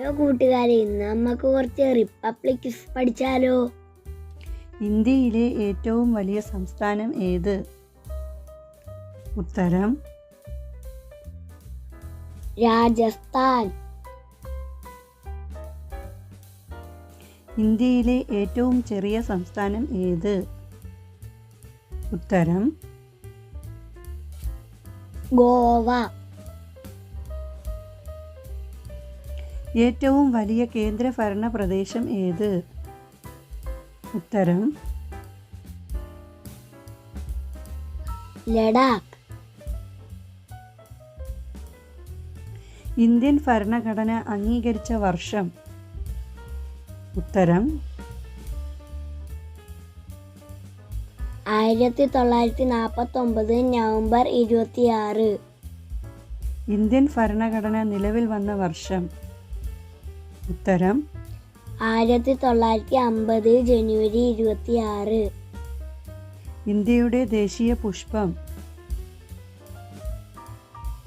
Hello കൂട്ടുകാരെ ഇന്ന് നമുക്ക് കുറച്ച് റിപ്പബ്ലിക് പഠിച്ചാലോ? ഇന്ത്യയിലെ ഏറ്റവും വലിയ സംസ്ഥാനം ഏത്? ഉത്തരം? രാജസ്ഥാൻ. ഇന്ത്യയിലെ ഏറ്റവും ചെറിയ സംസ്ഥാനം ഏത്? ഉത്തരം? ഗോവ. ഏറ്റവും വലിയ കേന്ദ്രഭരണ പ്രദേശം ഏത്? ഉത്തരം. ലഡാക്ക്. ഇന്ത്യൻ ഭരണഘടന അംഗീകരിച്ച വർഷം. ഉത്തരം. ആയിരത്തി തൊള്ളായിരത്തി നാൽപ്പത്തി ഒമ്പത് നവംബർ ഇരുപത്തിയാറ്. ഇന്ത്യൻ ഭരണഘടന നിലവിൽ വന്ന വർഷം. ഉത്തരം? ആയിരത്തി തൊള്ളായിരത്തി അമ്പത് ജനുവരി ഇരുപത്തി ആറ് ഇന്ത്യയുടെ ദേശീയ പുഷ്പം.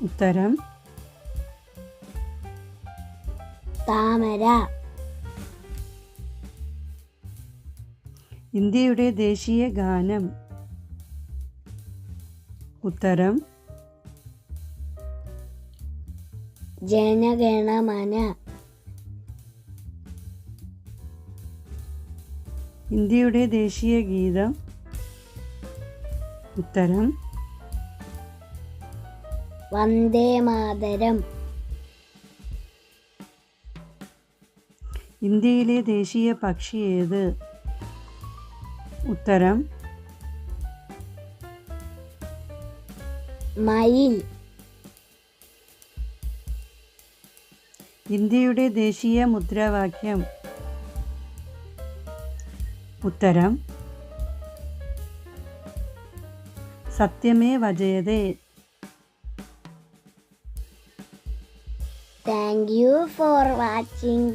ഉത്തരം? താമര. ഇന്ത്യയുടെ ദേശീയ ഗാനം. ഉത്തരം? ജനഗണമന. ഇന്ത്യയുടെ ദേശീയ ഗീതം. ഉത്തരം. വന്ദേ മാതരം. ഇന്ത്യയിലെ ദേശീയ പക്ഷി ഏത്? ഉത്തരം. മയിൽ. ഇന്ത്യയുടെ ദേശീയ മുദ്രാവാക്യം. ഉത്തരം. സത്യമേ വജയതേ. Thank you for watching